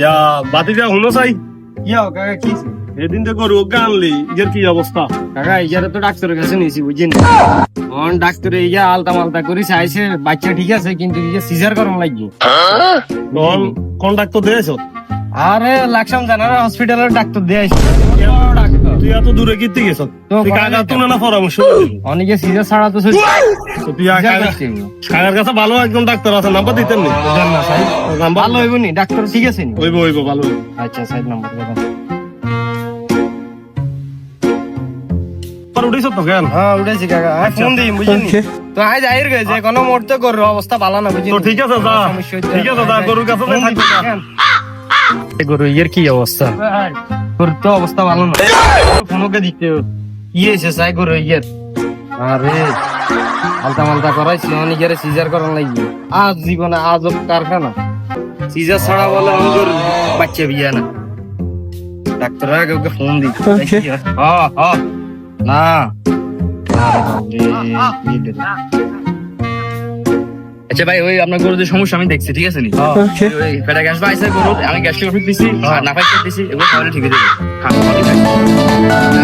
ইয়া বাতিজা হুনো চাই। ইয়া কাকা কি? এদিন তো গরু আনলি ইয়ের কি অবস্থা? কাকা ইয়ারে তো ডাক্তারের কাছে নিয়েছি বুঝছেন? অন ডাক্তারে ইয়া আলতা মালতা করি চাইছে বাচ্চা ঠিক আছে কিন্তু ইয়া সিজার করম লাগবে। কোন কোন ডাক্তার দিয়েছ আরে লাকসাম জানার হসপিটালের ডাক্তার দিয়ে আইছি। ডাক্তার তুই এত দূরে কিতে গেছ? তুই কাকা। না পরামর্শ অনেকে সিজার ছাড়া তো তুই কাকার কাছে ভালো একজন ডাক্তার আছে নাম্বার দিতেন নি? না সাই নাম্বার? ভালো হইব নি ডাক্তার ঠিক আছে নি? হইব হইব ভালো আচ্ছা সাইড নাম্বার দেন। আর তো কেন? হ্যাঁ উঠেছি কাকা। ফোন দিই বুঝছেন তো আজ আইর গেছে কোনো মুহূর্তে গরুর অবস্থা ভালো না বুঝছেন ঠিক আছে যা। ঠিক আছে যা গরুর কাছে থাকবি। গরু ইয়ের কি অবস্থা? গরুর তো অবস্থা ভালো না। ফোনকে দিতে হয়েছে চাই গরু ইয়ের আরে আলতা মালতা করাইছি অনেকের সিজার করার লাগবে আজ জীবনে আজ কারখানা। সিজার ছাড়া বলে আমি গরু বাচ্চা বিয়া না। ডাক্তার আগে ওকে ফোন দি হ্যাঁ না? আচ্ছা ভাই ওই আপনার গরুর যে সমস্যা আমি দেখছি ঠিক আছে নি? হ্যাঁ। ওই পেটা গ্যাস বা আইসে গরুর আমি গ্যাস্ট্রিক ওষুধ দিছি আর নাফাই দিছি এগুলো ঠিক হয়ে যাবে খাওয়ালে ঠিক।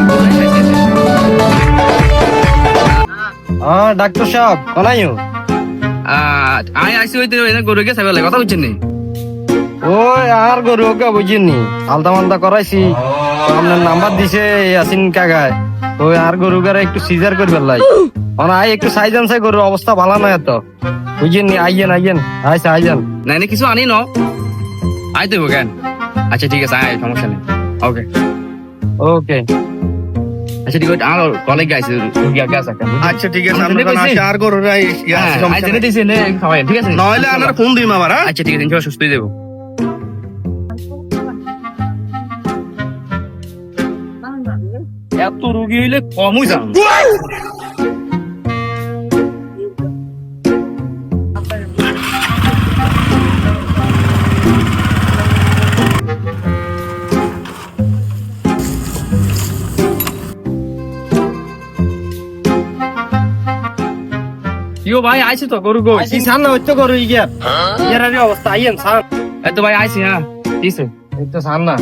হ্যাঁ ডাক্তার সাহেব আমি আইসি ওই গরু গেছে বেলা কথা বুঝছেন নি? ওই আর গরু ওকে বুঝিনি আলতা মালতা করাইছি। আপনার নাম্বার দিছে ইয়াসিন কাকায়। ওই আর গরু গারে একটু সিজার করবে লাই আই একটু সাইজান সাই গরুর অবস্থা ভালো না এত। বুঝিনি আইয়েন আইয়েন। আইসা আইয়েন। না এনে কিছু আনি ন। আই তো কেন? আচ্ছা ঠিক আছে আয় সমস্যা নেই। ওকে। ওকে। আচ্ছা ঠিক আছে আমার কলেজ গাইছে রুগিয়া গ্যাস একটা আচ্ছা ঠিক আছে আমি আমরা কইছি। আর গরু রাই হ্যাঁ আই জেনে দিছি নে খাওয়াই ঠিক আছে? নইলে আমরা ফোন দিম আবার হ্যাঁ? আচ্ছা ঠিক আছে ইনশাআল্লাহ সুস্থ হয়ে এত রুগী হইলে কমই যান ইয়ো ভাই আইছে তো গরু গো কি সান না হইতো গরু ইগিয়ার ইয়ার আরে অবস্থা আইয়েন সান এই তো ভাই আইছি হ্যাঁ দিছে। এই তো সান না।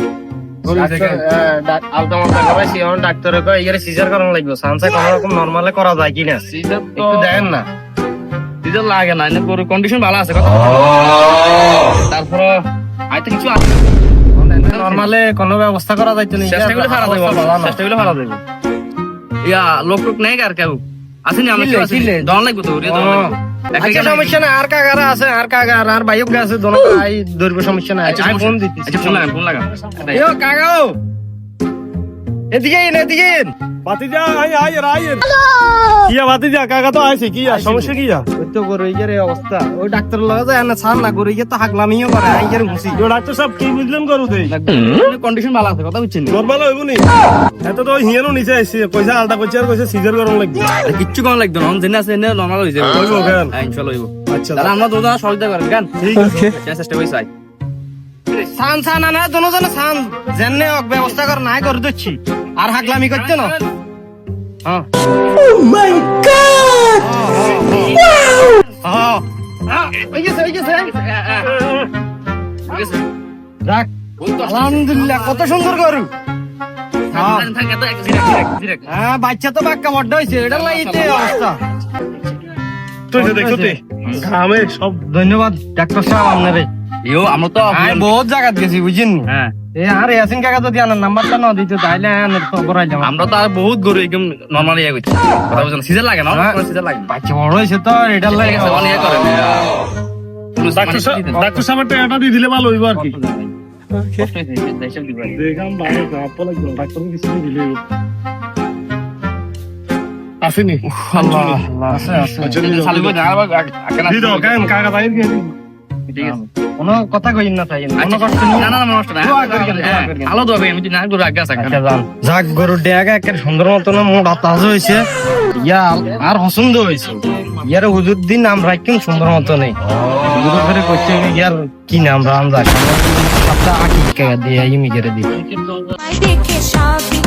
ডাক্তার, আহ, ডাক- আলতা মালতা করাইছি এখন ডাক্তারে কয় ইয়ারে সিজার করানো লাগবে। সান কোনো রকম নরমালে করা যায় কিনা? সিজার তো দেখেন না। সিজার লাগে না এনে গরুর কন্ডিশন ভালো আছে কথা তারপর আইতে কিছু আছে নরমালে কোনো ব্যবস্থা করা যাইতো না চেষ্টা করলে ফারা দেবো। অবস্থা ভালো না। চেষ্টা করলে ফারা দেবো। ইয়া লোক টোক নেই আর কেউ। আসেনি আমি কিলে, কিলে? দন লাগবে তো রে দন লাগবে। আচ্ছা সমস্যা নাই আর কাগারা আছে আর কাগার আর বাইক আছে দোনো আই দৈর্ঘ্য সমস্যা নাই। আচ্ছা আমি ফোন দিতেছি। আচ্ছা ফোন লাগান ফোন লাগান। ইয়ো কাগাও এদিকে এদিকে বাতিজা আই আই আই কিয়া বাতিজা কাকা তো আইছে কিয়া? সমস্যা কিয়া? ওই তো গরু ইগের অবস্থা। ওই ডাক্তার লগে যায় না ছাড় না গরু ইগে তো হাগলামিও করে আইগের ঘুষি। তো ডাক্তার সাহেব কি বুঝলেন গরু দেই? কন্ডিশন ভালো আছে কথা বুঝছেন নরমাল হইব নি? এত তো হিয়ানো নিচে আইছে পয়সা আলটা কইছে আর কইছে সিজার করন লাগবে। কিচ্ছু কম লাগবে না জেনে আছে এনে নরমাল হয়ে যাবে। হইব কেন? হ্যাঁ ইনশাআল্লাহ হইব। আচ্ছা। তাহলে আমরা দুজন সহযোগিতা করেন কেন? ঠিক আছে। চেষ্টা করি চাই। সান সান না দোনো জন সান জেনে হোক ব্যবস্থা কর নাই করে দিচ্ছি। আর হাগলামি করতে না? হ্যাঁ। হ্যাঁ। হ্যাঁ। আলহামদুলিল্লাহ কত সুন্দর গরু। হ্যাঁ। হ্যাঁ বাচ্চা তো বাক্কা বড্ড হয়েছে এটা লাগিতে অবস্থা। ধন্যবাদ ডাক্তার সাহেব আপনারে ইয়ো, আমরা তো আমি বহুত জায়গাত গেছি বুঝিনি হ্যাঁ। এ আর ইয়াসিন কাকা যদি আনার নাম্বারটা না দিত তাইলে খবর আইলাম আমরা। তো আর বহুত গরু একদম নর্মাল ইয়ে করছি কথা বুঝছেন? সিজন লাগে না হ্যাঁ। সিজন লাগে বাচ্চা বড় হয়েছে তো এটার লাগে ঠিক আছে, অনেক ইয়ে করেন, আহ, কোনো ডাক্তার মানে সাহেব দিতেন। ডাক্তার সাহেব টাকাটা দিয়ে দিলে ভালো হইব আর কি। কষ্ট হয়েছে, এইসব দিবেন। দেখাম ভালো খারাপ লাগবে ডাক্তার কিছু দিলে আসেনি? আল্লাহ। আছে আছে। আচ্ছা দাও, চালু না- দিয়ে কেন কাকা দিন। ঠিক আছে। কোনো কথা কইন না তাই কোনো আচ্ছা, না, না, নষ্ট হ্যাঁ, আমি না গরু আগে আছে আচ্ছা যাক একের সুন্দর মতন মোটা তাজা হয়েছে। ইয়া আর পছন্দ হয়েছে। ইয়ার হুজুর দিন নাম রাখছেন সুন্দর মতো নেই হুজুর করে করছে ইয়ার কি নাম রাম যাক। সপ্তাহ দিয়ে ইমি করে দিই। দেখে সবই